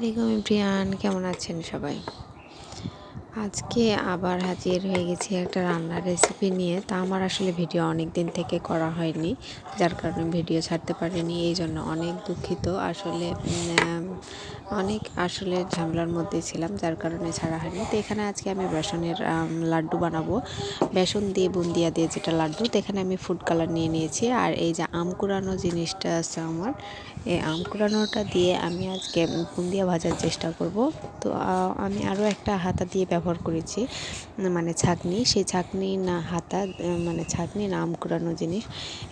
আলাইকুম প্রিয়ান কেমন আছেন সবাই? আজকে আবার হাজির হয়ে গেছি একটা রান্নার রেসিপি নিয়ে। তা আমার আসলে ভিডিও অনেক দিন থেকে করা হয়নি, যার কারণে ভিডিও ছাড়তে পারিনি, এই জন্য অনেক দুঃখিত। আসলে অনেক আসলে ঝামেলার মধ্যে ছিলাম, যার কারণে ছাড়া হয়নি। তো এখানে আজকে আমি বেসনের লাড্ডু বানাবো। বেসন দিয়ে বুন্দিয়া দিয়ে যেটা লাড্ডু, তো এখানে আমি ফুড কালার নিয়ে নিয়েছি। আর এই যে আম কুড়ানো জিনিসটা আছে আমার, এই আম কুড়ানোটা দিয়ে আমি আজকে বুন্দিয়া ভাজার চেষ্টা করব। তো আমি আরও একটা হাতা দিয়ে ব্যবহার করেছি মানে ছাঁকনি, সেই ছাঁকনি না হাতা মানে ছাঁকনি না আম কুড়ানো জিনিস,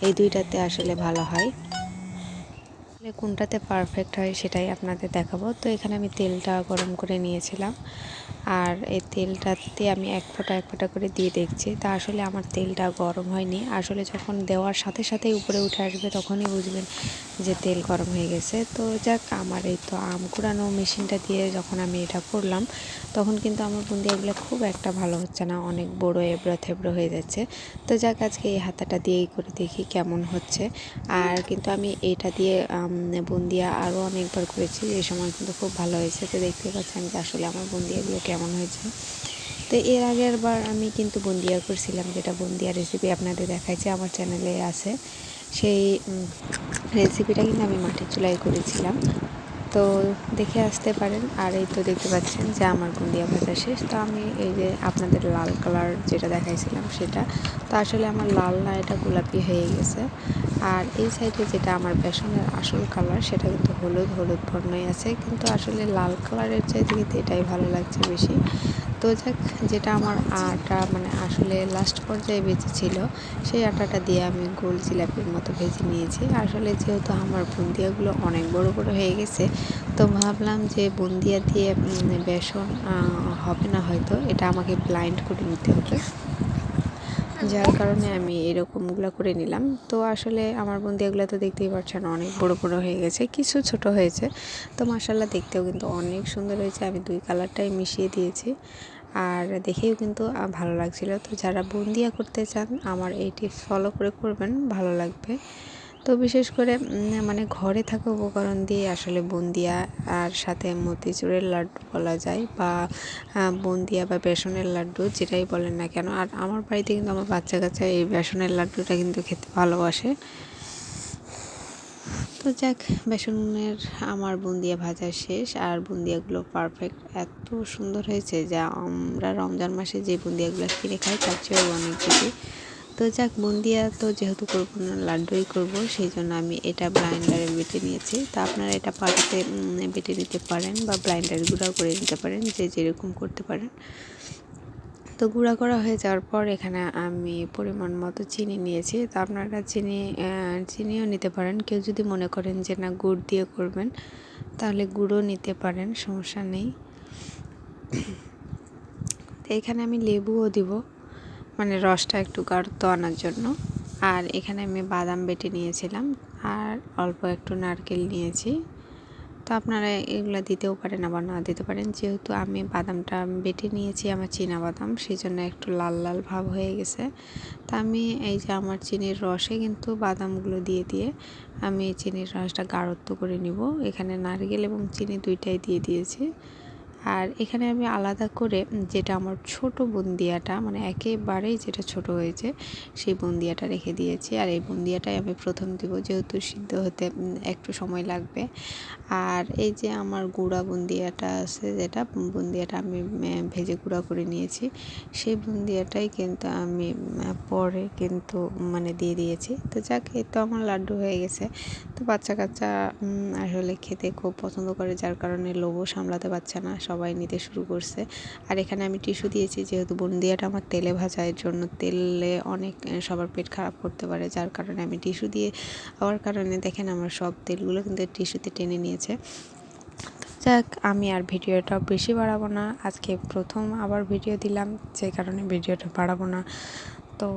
এই দুইটাতে আসলে ভালো হয়। কোনটাতে পারফেক্ট হয় সেটাই আপনাদের দেখাবো। তো এখানে আমি তেলটা গরম করে নিয়েছিলাম। আর এই তেলটাতে আমি এক ফোঁটা এক ফোঁটা করে দিয়ে দেখছি। তা আসলে আমার তেলটা গরম হয়নি। আসলে যখন দেওয়ার সাথে সাথেই উপরে উঠে আসবে তখনই বুঝবেন যে তেল গরম হয়ে গেছে। তো যাক, আমার এই তো আম কুড়ানো মেশিনটা দিয়ে যখন আমি এটা করলাম, তখন কিন্তু আমার বন্ধু এগুলো খুব একটা ভালো হচ্ছে না। অনেক বড় এবড়ো থেবড়ো হয়ে যাচ্ছে। তো যাক, আজকে এই হাতাটা দিয়েই করে দেখি কেমন হচ্ছে। আর কিন্তু আমি এটা দিয়ে বুন্দিয়া আরও অনেকবার করেছি। এই সময় কিন্তু খুব ভালো হয়েছে। তো দেখতে পাচ্ছেন যে আসলে আমার বুন্দিয়াগুলো কেমন হয়েছে? তো এর আগের বার আমি কিন্তু বন্দিয়া করছিলাম, যেটা বন্দিয়া রেসিপি আপনাদের দেখাইছে, আমার চ্যানেলে আছে। সেই রেসিপিটা কিন্তু আমি মাটির চুলাই করেছিলাম। তো দেখে আসতে পারেন। আর এই তো দেখতে পাচ্ছেন যে আমার বুন্দিয়া ভাজা শেষ। তো আমি এই যে আপনাদের লাল কালার যেটা দেখাইছিলাম সেটা। তো আসলে আমার লাল না, এটা গোলাপি হয়ে গেছে। আর এই সাইডে যেটা আমার বেসনের আসল কালার, সেটা কিন্তু হলুদ হলুদ বর্ণই আছে। কিন্তু আসলে লাল কালারের চাইতে কিন্তু এটাই ভালো লাগছে বেশি। তো যাক, যেটা আমার আটা মানে আসলে লাস্ট পর্যায়ে বেঁচে ছিল, সেই আটাটা দিয়ে আমি গোল জিলাপির মতো ভেজে নিয়েছি। আসলে যেহেতু আমার বুন্দিয়াগুলো অনেক বড় বড় হয়ে গেছে, তো ভাবলাম যে বুন্দিয়া দিয়ে বেসন হবে না হয়তো, এটা আমাকে ব্লাইন্ড করে নিতে হবে। যার কারণে আমি এরকমগুলো করে নিলাম। তো আসলে আমার বন্ধু এগুলো তো দেখতেই পাচ্ছেন অনেক বড় বড় হয়ে গেছে, কিছু ছোট হয়েছে। তো মাসাল্লাহ দেখতেও কিন্তু অনেক সুন্দর হয়েছে। আমি দুই কালারটাই মিশিয়ে দিয়েছি আর দেখেও কিন্তু ভালো লাগছিল। তো যারা বন্দিয়া করতে চান, আমার এইটি ফলো করে করবেন, ভালো লাগবে। তো বিশেষ করে মানে ঘরে থাকা উপকরণ দিয়ে আসলে বুন্দিয়া আর সাথে মতিচুরের লাড্ডু বলা যায় বা বুন্দিয়া বা বেসনের লাড্ডু যেটাই বলেন না কেন। আর আমার বাড়িতে কিন্তু আমার বাচ্চা কাচ্চা এই বেসনের লাড্ডুটা কিন্তু খেতে ভালোবাসে। তো যাক, বেসনের আমার বুন্দিয়া ভাজা শেষ আর বুন্দিয়াগুলো পারফেক্ট এত সুন্দর হয়েছে যা আমরা রমজান মাসে যে বুন্দিয়াগুলো কিনে খাই তার চেয়েও অনেক বেশি। তো যাক বুন্দিয়া তো যেহেতু করব না, লাড্ডুই করব, সেই জন্য আমি এটা ব্লাইন্ডারে বেটে নিয়েছি। তা আপনারা এটা পাটাতে বেটে নিতে পারেন বা ব্লাইন্ডারে গুঁড়াও করে নিতে পারেন, যে যেরকম করতে পারেন। তো গুঁড়া করা হয়ে যাওয়ার পর এখানে আমি পরিমাণ মতো চিনি নিয়েছি। তো আপনারা চিনি চিনিও নিতে পারেন। কেউ যদি মনে করেন যে, না, গুড় দিয়ে করবেন, তাহলে গুঁড়ও নিতে পারেন, সমস্যা নেই। এখানে আমি লেবুও দিব। মানে রসটা একটু গাঢ় আনার জন্য। আর এখানে আমি বাদাম বেটে নিয়েছিলাম আর অল্প একটু নারকেল নিয়েছি। তো আপনারা এগুলো দিতেও পারেন, আবার না দিতে পারেন। যেহেতু আমি বাদামটা বেটে নিয়েছি, আমার চীনা বাদাম সেই জন্য একটু লাল লাল ভাব হয়ে গেছে। তা আমি এই যে আমার চিনির রসে কিন্তু বাদামগুলো দিয়ে দিয়ে আমি চিনির রসটা গাঢ়ত্ব করে নিব। এখানে নারকেল এবং চিনি দুইটাই দিয়ে দিয়েছি। আর এখানে আমি আলাদা করে যেটা আমার ছোট বুন্দিয়াটা মানে একেবারেই যেটা ছোট হয়েছে, সেই বুন্দিয়াটা রেখে দিয়েছি। আর এই বুন্দিয়াটাই আমি প্রথম দিব, যেহেতু সিদ্ধ হতে একটু সময় লাগবে। আর এই যে আমার গুঁড়া বুন্দিয়াটা আছে, যেটা বুন্দিয়াটা আমি ভেজে গুঁড়া করে নিয়েছি, সেই বুন্দিয়াটাই কিন্তু আমি পরে কিন্তু মানে দিয়ে দিয়েছি। তো যাক, এই তো আমার লাড্ডু হয়ে গেছে। তো বাচ্চা কাচ্চা আসলে খেতে খুব পছন্দ করে, যার কারণে লোভও সামলাতে পারছে না সবাই নিতে শুরু করছে। আর এখানে আমি টিস্যু দিয়েছি, যেহেতু বুন্দিয়াটা আমার তেলে ভাজা, এর জন্য তেলে অনেক সবার পেট খারাপ করতে পারে, যার কারণে আমি টিস্যু দিয়ে, হওয়ার কারণে দেখেন আমার সব তেলগুলো কিন্তু টিস্যুতে টেনে নিয়েছে। যাক, আমি আর ভিডিওটা বেশি বাড়াবো না। আজকে প্রথম আবার ভিডিও দিলাম, যে কারণে ভিডিওটা বাড়াবো না। তো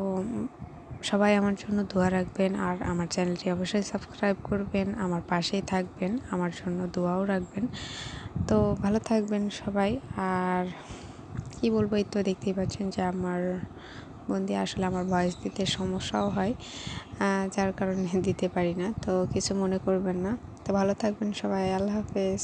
সবাই আমার জন্য দোয়া রাখবেন আর আমার চ্যানেলটি অবশ্যই সাবস্ক্রাইব করবেন, আমার পাশেই থাকবেন, আমার জন্য দোয়াও রাখবেন। তো ভালো থাকবেন সবাই আর কি বলব, এই তো দেখতেই পাচ্ছেন যে আমার বন্দি আসলে আমার ভয়েস দিতে সমস্যাও হয় যার কারণে দিতে পারি না, তো কিছু মনে করবেন না। তো ভালো থাকবেন সবাই, আল্লাহ হাফেজ।